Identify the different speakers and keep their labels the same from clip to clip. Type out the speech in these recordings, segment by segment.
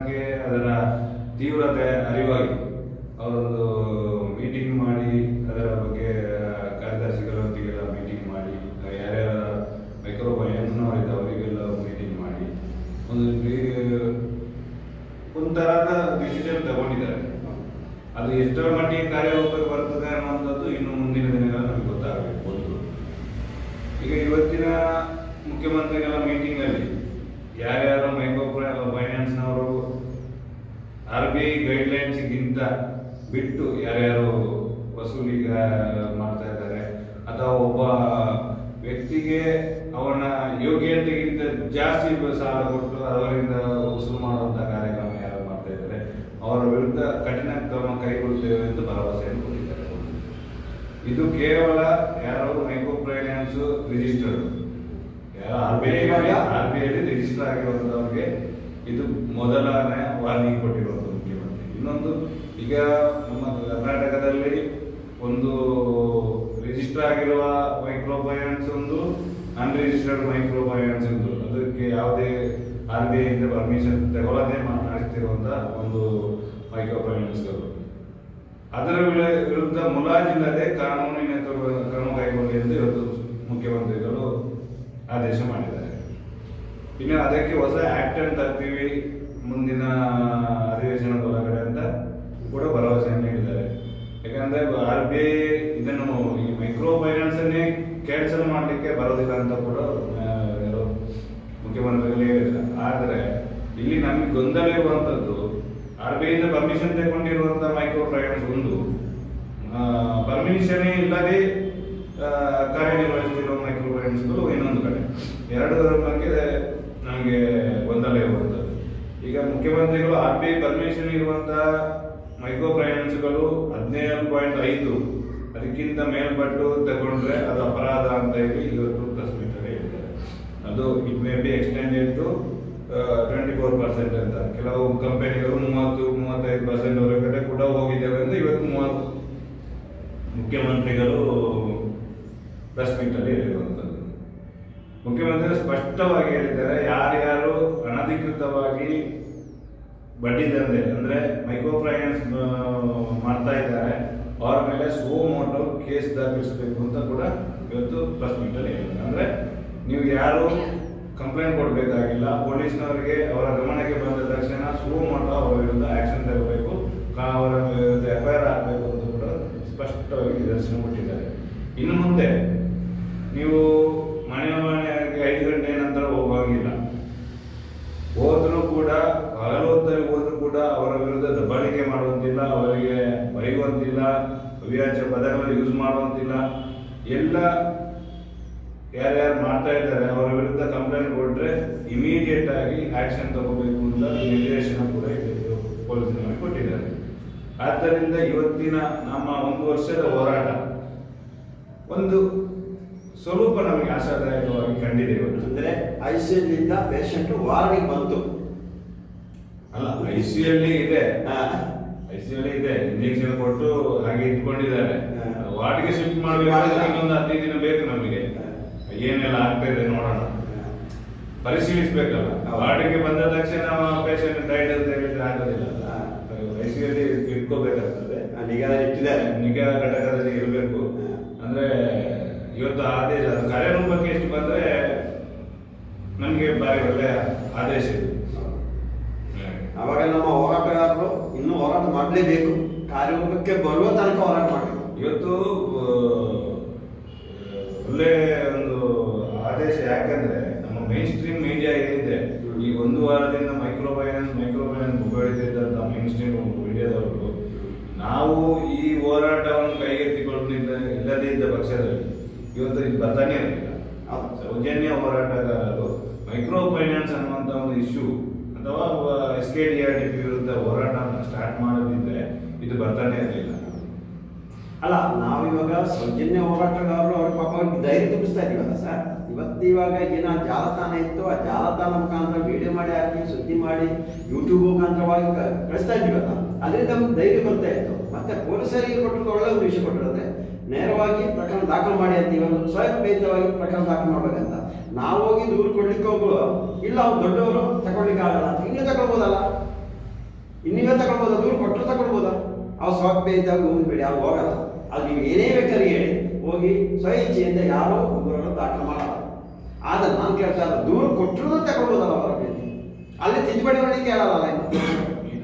Speaker 1: ಅದರ ತೀವ್ರತೆ ಅರಿವಾಗಿ ಅವರೊಂದು ಮೀಟಿಂಗ್ ಮಾಡಿ, ಅದರ ಬಗ್ಗೆ ಕಾರ್ಯದರ್ಶಿಗಳೊಂದಿಗೆಲ್ಲ ಮೀಟಿಂಗ್ ಮಾಡಿ ಯಾರ್ಯಾರ ಮೈಕ್ರೋಬಯನ್ನವರಿದ್ದ ಅವರಿಗೆಲ್ಲ ಮೀಟಿಂಗ್ ಮಾಡಿ, ಒಂದು ಒಂಥರದ ಡಿಸಿಷನ್ ತಗೊಂಡಿದ್ದಾರೆ. ಅದು ಎಷ್ಟರ ಮಟ್ಟಿಗೆ ಕಾರ್ಯರೂಪಕ್ಕೆ ಬರ್ತದೆ ಅನ್ನುವಂಥದ್ದು ಇನ್ನು ಮುಂದಿನ ದಿನಗಳಲ್ಲಿ ನಮಗೆ ಗೊತ್ತಾಗಬೇಕು. ಈಗ ಇವತ್ತಿನ ಮುಖ್ಯಮಂತ್ರಿಗಳ ಮೀಟಿಂಗ್ ಅಲ್ಲಿ ಯಾರ್ಯಾರು ಮೈಕ್ರೋ ಫೈನಾನ್ಸ್ನವರು ಆರ್ ಬಿ ಐ ಗೈಡ್ಲೈನ್ಸ್ಗಿಂತ ಬಿಟ್ಟು ಯಾರ್ಯಾರು ವಸೂಲಿಗ ಮಾಡ್ತಾ ಇದ್ದಾರೆ ಅಥವಾ ಒಬ್ಬ ವ್ಯಕ್ತಿಗೆ ಅವನ ಯೋಗ್ಯತೆಗಿಂತ ಜಾಸ್ತಿ ಸಾಲ ಕೊಟ್ಟು ಅವರಿಂದ ವಸೂಲು ಮಾಡುವಂಥ ಕಾರ್ಯಕ್ರಮ ಯಾರು ಮಾಡ್ತಾ ಇದ್ದಾರೆ ಅವರ ವಿರುದ್ಧ ಕಠಿಣ ಕ್ರಮ ಕೈಗೊಳ್ಳುತ್ತೇವೆ ಎಂದು ಭರವಸೆಯನ್ನು ಕೊಟ್ಟಿದ್ದಾರೆ. ಇದು ಕೇವಲ ಯಾರು ಮೈಕ್ರೋ ಫೈನಾನ್ಸ್ ರಿಜಿಸ್ಟರ್ಡ್ ಯಾರು R B I R B ಐಲಿ register ಆಗಿರುವಂತವ್ರಿಗೆ ಇದು ಮೊದಲನೇ ವಾರ್ನಿಂಗ್ ಕೊಟ್ಟಿರೋದು ಮುಖ್ಯಮಂತ್ರಿ. ಇನ್ನೊಂದು ಈಗ ನಮ್ಮ ಕರ್ನಾಟಕದಲ್ಲಿ ಒಂದು ರಿಜಿಸ್ಟರ್ ಆಗಿರುವ ಮೈಕ್ರೋ ಒಂದು ಅನ್ರಿಜಿಸ್ಟರ್ಡ್ ಮೈಕ್ರೋ ಫೈನಾನ್ಸ್ ಒಂದು. ಅದಕ್ಕೆ ಯಾವುದೇ ಆರ್ ಬಿ ಐಯಿಂದ ಪರ್ಮಿಷನ್ ತಗೊಳ್ಳದೆ ನಡೆಸ್ತಿರುವಂತ ಒಂದು ಮೈಕ್ರೋ ಅದರ ವಿರುದ್ಧ ಮುಲಾಜಿಲ್ಲದೆ ಕಾನೂನಿನ ಕ್ರಮ ಕೈಗೊಳ್ಳಿ ಎಂದು ಇವತ್ತು ಮುಖ್ಯಮಂತ್ರಿಗಳು ಆದೇಶ ಮಾಡಿದ್ದಾರೆ. ಇನ್ನು ಅದಕ್ಕೆ ಹೊಸ ಆಕ್ಟ್ ಅನ್ನು ತರ್ತೀವಿ ಮುಂದಿನ ಹೇಳಿದ್ದಾರೆ ಆದರೆ ಇಲ್ಲಿ ನಮಗೆ ಗೊಂದಲ ಇರುವಂಥದ್ದು ಆರ್ ಬಿ ಐಯಿಂದ ಪರ್ಮಿಷನ್ ತಗೊಂಡಿರುವಂಥ ಮೈಕ್ರೋ ಫೈನಾನ್ಸ್ ಒಂದು ಪರ್ಮಿಷನ್ ಇಲ್ಲದೆ ಕಾರ್ಯನಿರ್ವಹಿಸುತ್ತಿರುವ ಮೈಕ್ರೋ ಫೈನಾನ್ಸ್ಗಳು ಇನ್ನೊಂದು ಕಡೆ. ಎರಡರ ಬಗ್ಗೆ ನಮಗೆ ಗೊಂದಲ ಇರುವಂಥದ್ದು. ಈಗ ಮುಖ್ಯಮಂತ್ರಿಗಳು ಆರ್ ಬಿ ಐ ಪರ್ಮಿಷನ್ ಇರುವಂತ ಮೈಕ್ರೋ ಫೈನಾನ್ಸ್ಗಳು ಹದಿನೇಳು ಪಾಯಿಂಟ್ ಐದು, ಅದಕ್ಕಿಂತ ಮೇಲ್ಪಟ್ಟು ತಗೊಂಡ್ರೆ ಅದು ಅಪರಾಧ ಅಂತ ಹೇಳಿ ಇವತ್ತು ಹೇಳಿದ್ದಾರೆ. ಅದು it may be extended to twenty four percent ಅಂತ. ಕೆಲವು ಕಂಪನಿಗಳು ಮೂವತ್ತು, ಮೂವತ್ತೈದು ಪರ್ಸೆಂಟ್ ಹೊರಗಡೆ ಕೂಡ ಹೋಗಿದ್ದೇವೆ ಅಂತ ಇವತ್ತು ಮೂವತ್ತು ಮುಖ್ಯಮಂತ್ರಿಗಳು ಪ್ರೆಸ್ ಮೀಟ್ ಅಲ್ಲಿ ಹೇಳಿರುವಂಥದ್ದು ಮುಖ್ಯಮಂತ್ರಿಗಳು ಸ್ಪಷ್ಟವಾಗಿ ಹೇಳಿದ್ದಾರೆ, ಯಾರ್ಯಾರು ಅನಧಿಕೃತವಾಗಿ ಬಡ್ಡಿ ದಂಧೆ ಅಂದ್ರೆ ಮೈಕ್ರೋ ಫೈನಾನ್ಸ್ ಮಾಡ್ತಾ ಇದ್ದಾರೆ, ಅವರ ಮೇಲೆ ಸೋ ಮೋಟೋ ಕೇಸ್ ದಾಖಲಿಸಬೇಕು ಅಂತ ಕೂಡ ಇವತ್ತು ಪ್ರೆಸ್ ಅಲ್ಲಿ ಹೇಳಿದ್ದಾರೆ. ಅಂದ್ರೆ ನೀವು ಯಾರು ಕಂಪ್ಲೇಂಟ್ ಕೊಡಬೇಕಾಗಿಲ್ಲ ಪೊಲೀಸ್ನವರಿಗೆ ಅವರ ಗಮನಕ್ಕೆ ಬಂದ ತಕ್ಷಣ ಶುರು ಮಾಡ್ತಾ ಅವರ ವಿರುದ್ಧ ಆಕ್ಷನ್ ತಗೋಬೇಕು ಅವರ ವಿರುದ್ಧ ಎಫ್ ಐ ಆರ್ ಆಗಬೇಕು ಅಂತ ಕೂಡ ಸ್ಪಷ್ಟವಾಗಿ ನಿದರ್ಶನ ಕೊಟ್ಟಿದ್ದಾರೆ. ಇನ್ನು ಮುಂದೆ ನೀವು ಮನೆ ಆಗಿ ಐದು ಗಂಟೆ ನಂತರ ಹೋಗುವಾಗಿಲ್ಲ. ಹೋದರೂ ಕೂಡ ಹೊರಲೋತ್ತರಿಗೆ ಹೋದರೂ ಕೂಡ ಅವರ ವಿರುದ್ಧ ದಬ್ಬಾಳಿಕೆ ಮಾಡುವಂತಿಲ್ಲ ಅವರಿಗೆ ಬೈಯುವಂತಿಲ್ಲ ಅವ್ಯಾಜ್ಯ ಪದಗಳನ್ನು ಯೂಸ್ ಮಾಡುವಂತಿಲ್ಲ. ಎಲ್ಲ ಯಾರ್ಯಾರು ಮಾಡ್ತಾ ಇದ್ದಾರೆ. ಅವರ ವಿರುದ್ಧ ಕಂಪ್ಲೇಂಟ್ ಕೊಟ್ಟರೆ ಇಮಿಡಿಯೇಟ್ ಆಗಿ ಆಕ್ಷನ್ ತಗೋಬೇಕು ಅಂತ ನಿರ್ದೇಶನ ಕೂಡ ಇಟ್ಟಿದ್ದು ಪೊಲೀಸ್ನವರಿಗೆ ಕೊಟ್ಟಿದ್ದಾರೆ. ಆದ್ದರಿಂದ ಇವತ್ತಿನ ನಮ್ಮ ಒಂದು ವರ್ಷದ ಹೋರಾಟ ಒಂದು ಸ್ವರೂಪ ನಮಗೆ ಆಶಾದಾಯಕವಾಗಿ ಕಂಡಿದೆ ಇವತ್ತು.
Speaker 2: ಅಂದ್ರೆ ಇಂದ ಪೇಷಂಟ್ ವಾರ್ಡಿಗೆ ಬಂತು.
Speaker 1: ಅಲ್ಲ ಐ ಸಿ ಇದೆ.
Speaker 2: ಆ
Speaker 1: ಐ ಸಿ ಇದೆ. ಇಂಜೆಕ್ಷನ್ ಕೊಟ್ಟು ಹಾಗೆ ಇಟ್ಕೊಂಡಿದ್ದಾರೆ. ವಾರ್ಡ್ಗೆ ಶಿಫ್ಟ್ ಮಾಡಬೇಕು ಇನ್ನೊಂದು ಹದಿನೈದು ದಿನ ಬೇಕು ನಮಗೆ. ಏನೆಲ್ಲ ಆಗ್ತಾ ಇದೆ ನೋಡೋಣ. ಪರಿಶೀಲಿಸಬೇಕಲ್ಲ. ವಾರ್ಡಿಗೆ ಬಂದ ತಕ್ಷಣ ಪೇಷಂಟ್ ಡೈಟ್ ಅಂತ ಹೇಳಿದ್ರೆ ಆಗೋದಿಲ್ಲ
Speaker 2: ಹಾ.
Speaker 1: ಐ ಸಿ ಅಲ್ಲಿ ಇಟ್ಕೋಬೇಕಾಗ್ತದೆ.
Speaker 2: ನಿಗಾ ಇಟ್ಟಿದ್ದಾರೆ.
Speaker 1: ನಿಗಾ ಘಟಕದಲ್ಲಿ ಇರಬೇಕು. ಅಂದ್ರೆ ಇವತ್ತು ಆದೇಶ ಅದು ಕಾರ್ಯರೂಪಕ್ಕೆ ಎಷ್ಟು ಬಂದ್ರೆ ನಮಗೆ ಬಾರಿ ಒಳ್ಳೆಯ ಆದೇಶ ಇದೆ.
Speaker 2: ಅವಾಗ ನಮ್ಮ ಹೋರಾಟಗಾರರು ಇನ್ನೂ ಹೋರಾಟ ಮಾಡಲೇಬೇಕು. ಕಾರ್ಯರೂಪಕ್ಕೆ ಬರುವ ತನಕ ಹೋರಾಟ ಮಾಡಬೇಕು.
Speaker 1: ಇವತ್ತು ಒಳ್ಳೆ ಆದೇಶ ಯಾಕಂದ್ರೆ ನಮ್ಮ ಮೇನ್ ಸ್ಟ್ರೀಮ್ ಮೀಡಿಯಾ ಏನಿದೆ ಈ ಒಂದು ವಾರದಿಂದ ಮೈಕ್ರೋ ಫೈನಾನ್ಸ್ ಮೈಕ್ರೋ ಫೈನಾನ್ಸ್ ಮುಗಿದಿದ್ದಂತ ಮೇನ್ ಸ್ಟ್ರೀಮ್ ಮೀಡಿಯಾದವರು ನಾವು ಈ ಹೋರಾಟವನ್ನು ಕೈಗೆತ್ತಿಕೊಂಡಿದ್ದ ಇಲ್ಲದೇ ಇದ್ದ ಪಕ್ಷದಲ್ಲಿ. ಇವತ್ತು ಇದು ಬರ್ತಾನೆ ಇರಲಿಲ್ಲ. ಸೌಜನ್ಯ ಹೋರಾಟಗಾರರು ಮೈಕ್ರೋ ಫೈನಾನ್ಸ್ ಅನ್ನುವಂಥ ಒಂದು ಇಶ್ಯೂ ಅಥವಾ S K D R D P ವಿರುದ್ಧ ಹೋರಾಟವನ್ನು ಸ್ಟಾರ್ಟ್ ಮಾಡದಿದ್ರೆ ಇದು ಬರ್ತಾನೆ ಇರಲಿಲ್ಲ.
Speaker 2: ಅಲ್ಲ ನಾವಿವಾಗ ಸೌಜನ್ಯ ಹೋರಾಟಗಾರರು ಅವ್ರ ಪಾಪ ಧೈರ್ಯ ತುಂಬಿಸ್ತಾ ಇದೀವಲ್ಲ ಸರ್? ಇವತ್ತು ಇವಾಗ ಏನೋ ಜಾಲತಾಣ ಇತ್ತು, ಆ ಜಾಲತಾಣ ಮುಖಾಂತರ ವಿಡಿಯೋ ಮಾಡಿ ಹಾಕಿ, ಸುದ್ದಿ ಮಾಡಿ ಯೂಟ್ಯೂಬ್ ಮುಖಾಂತರವಾಗಿ ಕಳಿಸ್ತಾ ಇದೀವಲ್ಲ ಅದರಿಂದ ನಮ್ಗೆ ಧೈರ್ಯ ಬರ್ತಾ ಇತ್ತು. ಮತ್ತೆ ಪೊಲೀಸರಿಗೆ ಕೊಟ್ಟಿದ್ದು ಒಳ್ಳೆ ಒಂದು ವಿಷಯ ಕೊಟ್ಟಿರೋದೆ ನೇರವಾಗಿ ಪ್ರಕರಣ ದಾಖಲು ಮಾಡಿ ಅಂತ ಇವಾಗ ಸ್ವಯಂ ಪ್ರೇರಿತವಾಗಿ ಪ್ರಕರಣ ದಾಖಲು ಮಾಡ್ಬೇಕಂತ. ನಾವು ಹೋಗಿ ದೂರು ಕೊಡ್ಲಿಕ್ಕೆ ಹೋಗುವ. ಇಲ್ಲ, ಅವ್ರು ದೊಡ್ಡವರು ತಗೊಳ್ಲಿಕ್ಕೆ ಆಗಲ್ಲ ಅಂತ. ಹಿಂಗೆ ತಗೊಳ್ಬೋದಲ್ಲ? ತಗೊಳ್ಬೋದಾ? ದೂರು ಕೊಟ್ಟರು ತಗೊಳ್ಬೋದಾ? ಅವ್ರು ಸ್ವಯಂ ಇದ್ದಾಗ ಹೋಗ್ಬೇಡಿ ಅವ್ರು ಹೋಗಲ್ಲ. ಅದು ನೀವು ಏನೇ ಬೇಕಾದ್ರೆ ಹೇಳಿ. ಹೋಗಿ ಸ್ವಇಚ್ಛೆಯಿಂದ ಯಾರೋ ಒಬ್ಬರನ್ನು ದಾಖಲು ಮಾಡಲ್ಲ ಆದ್ರೆ ನಾನು ಕೇಳ್ತಾ ಇಲ್ಲ ದೂರು ಕೊಟ್ಟರು ತಗೊಳ್ಳೋದಲ್ಲ ಅವರ ಮೇಲೆ ಅಲ್ಲಿ ತಿದ್ದುಪಡಿ ಮಾಡಲಿಕ್ಕೆ ಹೇಳಲ್ಲ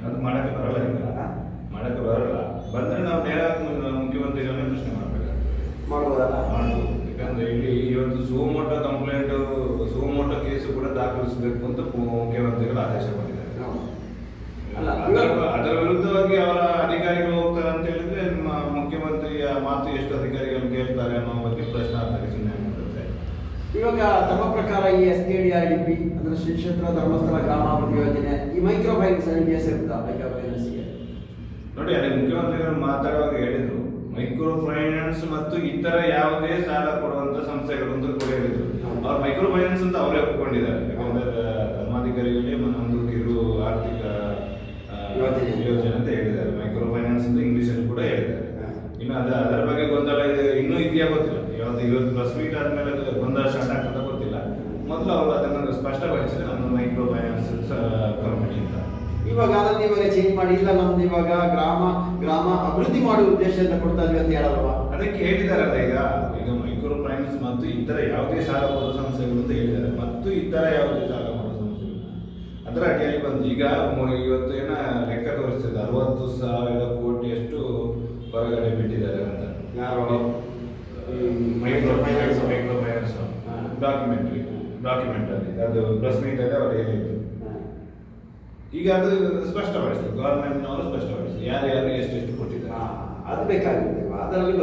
Speaker 1: ಅದು ಮಾಡಕ್ಕೆ ಬರಲ್ಲ ಮಾಡಕ್ಕೆ ಬರಲ್ಲ. ಬಂದ್ರೆ ನಾವು ನೇರ ಮುಖ್ಯಮಂತ್ರಿಗಳನ್ನ ಪ್ರಶ್ನೆ ಮಾಡ್ಬೇಕಾಗ್ತದೆ
Speaker 2: ಮಾಡ್ಬೋದಲ್ಲ?
Speaker 1: ಮಾಡ್ಬೋದು. ಯಾಕಂದ್ರೆ ಇಲ್ಲಿ ಇವತ್ತು ಸುಮೋಟೋ ಕಂಪ್ಲೇಂಟ್ ಸುಮೋಟೋ ಕೇಸು ಕೂಡ ದಾಖಲಿಸಬೇಕು ಅಂತ ಮುಖ್ಯಮಂತ್ರಿಗಳು ಆದೇಶ ಮಾಡಿದ್ದಾರೆ
Speaker 2: ಅಲ್ಲ
Speaker 1: ಅದರ ವಿರುದ್ಧವಾಗಿ ಅವರ ಅಧಿಕಾರಿಗಳು ಹೋಗ್ತಾರೆ ಅಂತ ಹೇಳಿದ್ರೆ ಮುಖ್ಯಮಂತ್ರಿಯ ಮಾತು ಎಷ್ಟು ಅಧಿಕಾರಿಗಳು ಕೇಳ್ತಾರೆ ಅನ್ನೋ ಬಗ್ಗೆ ಪ್ರಶ್ನಾರ್ಥಕ ಚಿಹ್ನೆ ಮೂಡುತ್ತೆ.
Speaker 2: ಇವಾಗ ತಮ್ಮ ಪ್ರಕಾರ ಈ S K D R D P ಅಂದ್ರೆ ಶ್ರೀ ಕ್ಷೇತ್ರ ಧರ್ಮಸ್ಥಳ ಗ್ರಾಮಾಭಿವೃದ್ಧಿ ಯೋಜನೆ ಈ ಮೈಕ್ರೋ ಫೈನಾನ್ಸ್ ಅಲ್ಲಿ ಹೆಸರಿದ್ದ ಮೈಕ್ರೋ ಫೈನಾನ್ಸ್ಗೆ
Speaker 1: ನೋಡಿ ಅದೇ ಮುಖ್ಯಮಂತ್ರಿಗಳು ಮಾತಾಡುವಾಗ ಹೇಳಿದ್ರು ಮೈಕ್ರೋ ಫೈನಾನ್ಸ್ ಮತ್ತು ಇತರ ಯಾವುದೇ ಸಾಲ ಕೊಡುವಂತ ಸಂಸ್ಥೆಗಳು ಅಂತ ಕೂಡ ಹೇಳಿದ್ರು. ಅವ್ರು ಮೈಕ್ರೋ ಫೈನಾನ್ಸ್ ಅಂತ ಅವರೇ ಒಪ್ಪಿಕೊಂಡಿದ್ದಾರೆ ಯಾಕಂದ್ರೆ ಧರ್ಮಾಧಿಕಾರಿಗಳೇ ಒಂದು ಕಿರು ಆರ್ಥಿಕ ಆ,
Speaker 2: ಯೋಜನೆ.
Speaker 1: ಯೋಜನೆ ಅಂತ ಹೇಳಿದ್ದಾರೆ ಮೈಕ್ರೋ ಫೈನಾನ್ಸ್ ಅಂತ ಇಂಗ್ಲಿಷ್ ಅಲ್ಲಿ ಕೂಡ ಹೇಳಿದ್ದಾರೆ
Speaker 2: ಹಾ.
Speaker 1: ಇನ್ನು ಅದ ಅದರ ಬಗ್ಗೆ ಗೊಂದಲ ಇದೆ ಇನ್ನೂ ಇದೆಯಾ ಗೊತ್ತಿಲ್ಲ ಇವತ್ತು ಇವತ್ತು ಪ್ರೆಸ್ ಮೀಟ್ ಆದ್ಮೇಲೆ ಅದು ಗೊಂದಲ ಸ್ಟಾರ್ಟ್ ಆಗ್ತದ ಗೊತ್ತಿಲ್ಲ ಮೊದಲು ಅವರು ಅದನ್ನು ಸ್ಪಷ್ಟಪಡಿಸಿದ್ರೆ ನಮ್ಮ ಮೈಕ್ರೋ ಫೈನಾನ್ಸ್ ಕಂಪನಿ ಅಂತ
Speaker 2: ಇವಾಗ ಅದನ್ನ ಇವಾಗ ಚೇಂಜ್ ಮಾಡಿ ಇಲ್ಲ ನಮ್ದು ಇವಾಗ ಗ್ರಾಮ ಗ್ರಾಮ ಅಭಿವೃದ್ಧಿ ಮಾಡುವ ಉದ್ದೇಶದಿಂದ ಕೊಡ್ತಾ ಇದ್ವಿ ಅಂತ ಹೇಳಲ್ವಾ?
Speaker 1: ಅದಕ್ಕೆ ಹೇಳಿದಾರಲ್ಲ ಈಗ ಈಗ ಮೈಕ್ರೋ ಫೈನಾನ್ಸ್ ಮತ್ತು ಇತರ ಯಾವುದೇ ಸಾಲ ಮಾಡುವ ಸಂಸ್ಥೆಗಳು ಅಂತ ಹೇಳಿದ್ದಾರೆ. ಮತ್ತು ಇತರ ಯಾವುದೇ ಸಾಲ ಮಾಡುವ ಸಂಸ್ಥೆಗಳು. ಅದರ ಅಡಿಯಲ್ಲಿ ಬಂದು ಈಗ ಇವತ್ತು ಏನ ಲೆಕ್ಕ ತೋರಿಸ್ತಿದೆ ಅರವತ್ತು ಸಾವಿರ ಕೋಟಿಯಷ್ಟು ಹೊರಗಡೆ ಬಿಟ್ಟಿದ್ದಾರೆ ಅಂತ.
Speaker 2: ಯಾರು?
Speaker 1: Micro finance micro finance. Documentary document ಅಲ್ಲಿ ಅದು ಪ್ರೆಸ್ ಮೀಟ್ ಅಲ್ಲಿ ಅವರು ಹೇಳಿದ್ರು. ಈಗ ಅದು ಸ್ಪಷ್ಟಪಡಿಸಿ ಗವರ್ಮೆಂಟ್ನವರು ಸ್ಪಷ್ಟಪಡಿಸಿ ಯಾರು ಯಾರು ಎಷ್ಟು ಕೊಟ್ಟಿದ್ದಾರೆ?
Speaker 2: ಅದು ಬೇಕಾಗುತ್ತೆ ಅದರಲ್ಲಿ